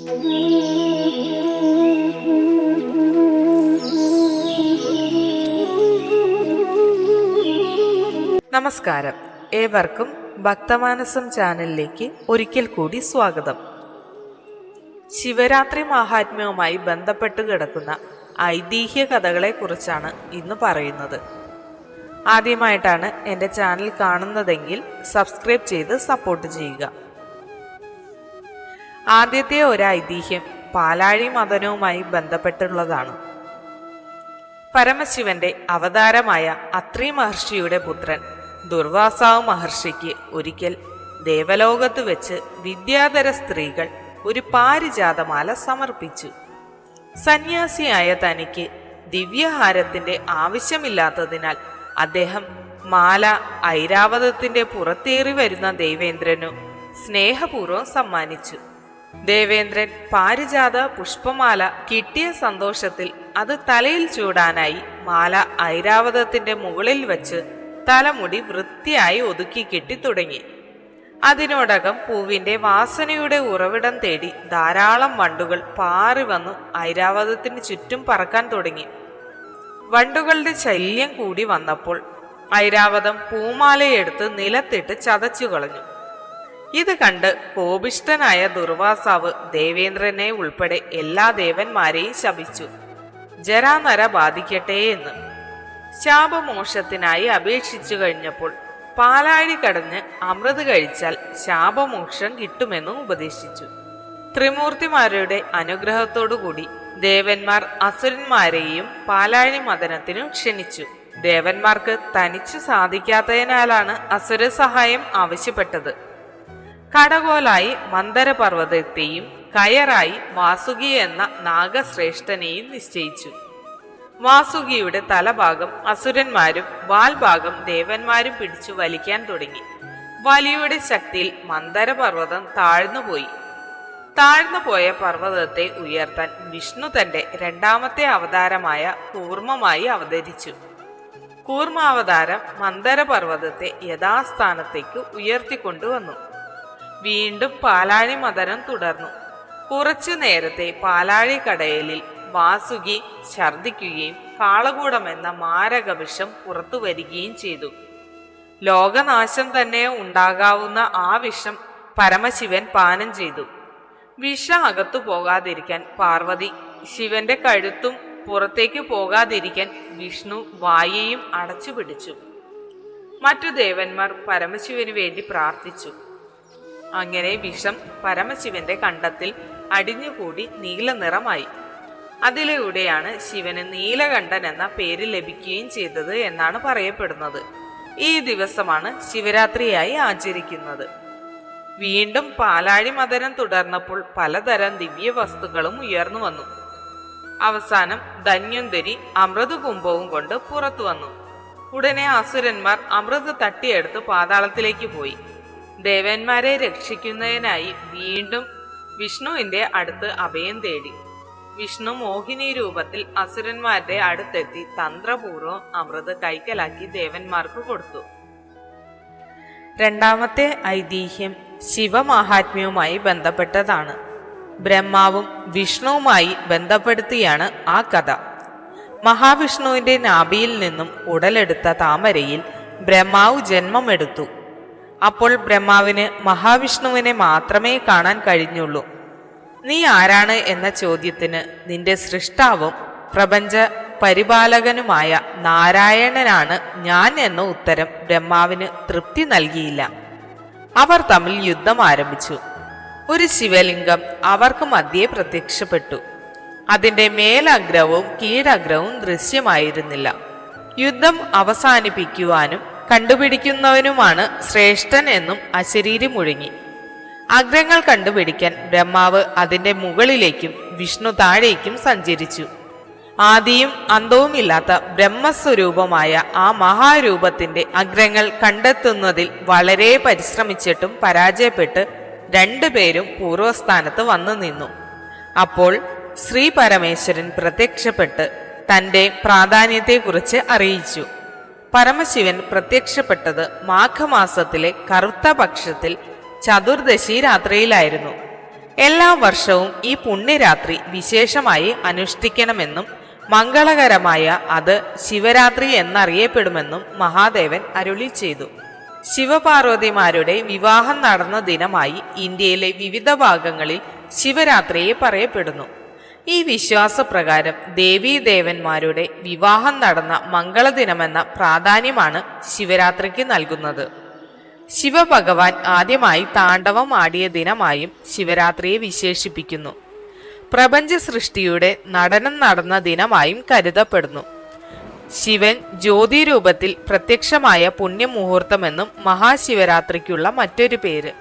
നമസ്കാരം. ഏവർക്കും ഭക്തമാനസം ചാനലിലേക്ക് ഒരിക്കൽ കൂടി സ്വാഗതം. ശിവരാത്രി മാഹാത്മ്യവുമായി ബന്ധപ്പെട്ട് കിടക്കുന്ന ഐതിഹ്യ കഥകളെ കുറിച്ചാണ് ഇന്ന് പറയുന്നത്. ആദ്യമായിട്ടാണ് എന്റെ ചാനൽ കാണുന്നതെങ്കിൽ സബ്സ്ക്രൈബ് ചെയ്ത് സപ്പോർട്ട് ചെയ്യുക. ആദ്യത്തെ ഒരു ഐതിഹ്യം പാലാഴി മദനവുമായി ബന്ധപ്പെട്ടുള്ളതാണ്. പരമശിവന്റെ അവതാരമായ അത്രി മഹർഷിയുടെ പുത്രൻ ദുർവാസാവ് മഹർഷിക്ക് ഒരിക്കൽ ദേവലോകത്ത് വെച്ച് വിദ്യാധര സ്ത്രീകൾ ഒരു പാരിജാതമാല സമർപ്പിച്ചു. സന്യാസിയായ തനിക്ക് ദിവ്യഹാരത്തിന്റെ ആവശ്യമില്ലാത്തതിനാൽ അദ്ദേഹം മാല ഐരാവതത്തിന്റെ പുറത്തേറി വരുന്ന ദേവേന്ദ്രനു സ്നേഹപൂർവം സമ്മാനിച്ചു. ദേവേന്ദ്രൻ പാരിജാത പുഷ്പമാല കിട്ടിയ സന്തോഷത്തിൽ അത് തലയിൽ ചൂടാനായി മാല ഐരാവതത്തിന്റെ മുകളിൽ വച്ച് തലമുടി വൃത്തിയായി ഒതുക്കി കെട്ടി തുടങ്ങി. അതിനോടകം പൂവിന്റെ വാസനയുടെ ഉറവിടം തേടി ധാരാളം വണ്ടുകൾ പാറി വന്നു ഐരാവതത്തിന് ചുറ്റും പറക്കാൻ തുടങ്ങി. വണ്ടുകളുടെ ശല്യം കൂടി വന്നപ്പോൾ ഐരാവതം പൂമാലയെടുത്ത് നിലത്തിട്ട് ചതച്ചു കളഞ്ഞു. ഇത് കണ്ട് കോപിഷ്ടനായ ദുർവാസാവ് ദേവേന്ദ്രനെ ഉൾപ്പെടെ എല്ലാ ദേവന്മാരെയും ശപിച്ചു. ജരാനര ബാധിക്കട്ടെ എന്ന്. ശാപമോക്ഷത്തിനായി അപേക്ഷിച്ചു കഴിഞ്ഞപ്പോൾ പാലാഴി കടഞ്ഞ് അമൃത് കഴിച്ചാൽ ശാപമോക്ഷം കിട്ടുമെന്നും ഉപദേശിച്ചു. ത്രിമൂർത്തിമാരുടെ അനുഗ്രഹത്തോടുകൂടി ദേവന്മാർ അസുരന്മാരെയും പാലാഴി മദനത്തിനും ക്ഷണിച്ചു. ദേവന്മാർക്ക് തനിച്ചു സാധിക്കാത്തതിനാലാണ് അസുര സഹായം ആവശ്യപ്പെട്ടത്. കടകോലായി മന്ദരപർവതത്തെയും കയറായി വാസുകി എന്ന നാഗശ്രേഷ്ഠനെയും നിശ്ചയിച്ചു. വാസുകിയുടെ തലഭാഗം അസുരന്മാരും വാൽഭാഗം ദേവന്മാരും പിടിച്ചു വലിക്കാൻ തുടങ്ങി. വലിയുടെ ശക്തിയിൽ മന്ദരപർവതം താഴ്ന്നുപോയി. താഴ്ന്നുപോയ പർവതത്തെ ഉയർത്താൻ വിഷ്ണു തന്റെ രണ്ടാമത്തെ അവതാരമായ കൂർമ്മമായി അവതരിച്ചു. കൂർമാവതാരം മന്ദരപർവതത്തെ യഥാസ്ഥാനത്തേക്ക് ഉയർത്തിക്കൊണ്ടുവന്നു. വീണ്ടും പാലാഴി മതനം തുടർന്നു. കുറച്ചു നേരത്തെ പാലാഴി കടയലിൽ വാസുകി ഛർദിക്കുകയും കാളകൂടം എന്ന മാരകവിഷം പുറത്തു വരികയും ചെയ്തു. ലോകനാശം തന്നെ ഉണ്ടാകാവുന്ന ആ വിഷം പരമശിവൻ പാനം ചെയ്തു. വിഷം അകത്തു പോകാതിരിക്കാൻ പാർവതി ശിവന്റെ കഴുത്തും പുറത്തേക്ക് പോകാതിരിക്കാൻ വിഷ്ണു വായയും അടച്ചു പിടിച്ചു മറ്റു ദേവന്മാർ പരമശിവന് വേണ്ടി പ്രാർത്ഥിച്ചു. അങ്ങനെ വിഷം പരമശിവന്റെ കണ്ടത്തിൽ അടിഞ്ഞുകൂടി നീല നിറമായി. അതിലൂടെയാണ് ശിവന് നീലകണ്ഠൻ എന്ന പേര് ലഭിക്കുകയും ചെയ്തത് എന്നാണ് പറയപ്പെടുന്നത്. ഈ ദിവസമാണ് ശിവരാത്രിയായി ആചരിക്കുന്നത്. വീണ്ടും പാലാഴി മതനം തുടർന്നപ്പോൾ പലതരം ദിവ്യ വസ്തുക്കളും ഉയർന്നു വന്നു. അവസാനം ധന്യന്തരി അമൃത കുംഭവും കൊണ്ട് പുറത്തു വന്നു. ഉടനെ അസുരന്മാർ അമൃത് തട്ടിയെടുത്ത് പാതാളത്തിലേക്ക് പോയി. ദേവന്മാരെ രക്ഷിക്കുന്നതിനായി വീണ്ടും വിഷ്ണുവിന്റെ അടുത്ത് അഭയം തേടി. വിഷ്ണു മോഹിനി രൂപത്തിൽ അസുരന്മാരുടെ അടുത്തെത്തി തന്ത്രപൂർവം അമൃത് കൈക്കലാക്കി ദേവന്മാർക്ക് കൊടുത്തു. രണ്ടാമത്തെ ഐതിഹ്യം ശിവമാഹാത്മ്യവുമായി ബന്ധപ്പെട്ടതാണ്. ബ്രഹ്മാവും വിഷ്ണുവുമായി ബന്ധപ്പെടുത്തിയാണ് ആ കഥ. മഹാവിഷ്ണുവിന്റെ നാഭിയിൽ നിന്നും ഉടലെടുത്ത താമരയിൽ ബ്രഹ്മാവ് ജന്മമെടുത്തു. അപ്പോൾ ബ്രഹ്മാവിന് മഹാവിഷ്ണുവിനെ മാത്രമേ കാണാൻ കഴിഞ്ഞുള്ളൂ. നീ ആരാണ് എന്ന ചോദ്യത്തിന് നിന്റെ സൃഷ്ടാവും പ്രപഞ്ച പരിപാലകനുമായ നാരായണനാണ് ഞാൻ എന്ന ഉത്തരം ബ്രഹ്മാവിന് തൃപ്തി നൽകിയില്ല. അവർ തമ്മിൽ യുദ്ധം ആരംഭിച്ചു. ഒരു ശിവലിംഗം അവർക്ക് മധ്യേ പ്രത്യക്ഷപ്പെട്ടു. അതിന്റെ മേലഗ്രവും കീഴഗ്രവും ദൃശ്യമായിരുന്നില്ല. യുദ്ധം അവസാനിപ്പിക്കുവാനും കണ്ടുപിടിക്കുന്നവനുമാണ് ശ്രേഷ്ഠൻ എന്നും അശരീരി മുഴങ്ങി അഗ്രങ്ങൾ കണ്ടുപിടിക്കാൻ ബ്രഹ്മാവ് അതിന്റെ മുകളിലേക്കും വിഷ്ണു താഴേക്കും സഞ്ചരിച്ചു. ആദിയും അന്തവുമില്ലാത്ത ബ്രഹ്മസ്വരൂപമായ ആ മഹാരൂപത്തിന്റെ അഗ്രങ്ങൾ കണ്ടെത്തുന്നതിൽ വളരെ പരിശ്രമിച്ചിട്ടും പരാജയപ്പെട്ട് രണ്ടുപേരും പൂർവസ്ഥാനത്ത് വന്നു നിന്നു. അപ്പോൾ ശ്രീ പരമേശ്വരൻ പ്രത്യക്ഷപ്പെട്ട് തന്റെ പ്രാധാന്യത്തെക്കുറിച്ച് അറിയിച്ചു. പരമശിവൻ പ്രത്യക്ഷപ്പെട്ടത് മാഘമാസത്തിലെ കറുത്ത പക്ഷത്തിൽ ചതുർദശി രാത്രിയിലായിരുന്നു. എല്ലാ വർഷവും ഈ പുണ്യരാത്രി വിശേഷമായി അനുഷ്ഠിക്കണമെന്നും മംഗളകരമായ അത് ശിവരാത്രി എന്നറിയപ്പെടുമെന്നും മഹാദേവൻ അരുളി ചെയ്തു. ശിവപാർവതിമാരുടെ വിവാഹം നടന്ന ദിനമായി ഇന്ത്യയിലെ വിവിധ ഭാഗങ്ങളിൽ ശിവരാത്രിയെ പറയപ്പെടുന്നു. ഈ വിശ്വാസപ്രകാരം ദേവീദേവന്മാരുടെ വിവാഹം നടന്ന മംഗളദിനമെന്ന പ്രാധാന്യമാണ് ശിവരാത്രിക്ക് നൽകുന്നത്. ശിവഭഗവാൻ ആദ്യമായി താണ്ഡവം ആടിയ ദിനമായും ശിവരാത്രിയെ വിശേഷിപ്പിക്കുന്നു. പ്രപഞ്ച സൃഷ്ടിയുടെ നടനം നടന്ന ദിനമായും കരുതപ്പെടുന്നു. ശിവൻ ജ്യോതി രൂപത്തിൽ പ്രത്യക്ഷമായ പുണ്യമുഹൂർത്തമെന്നും മഹാശിവരാത്രിക്കുള്ള മറ്റൊരു പേര്.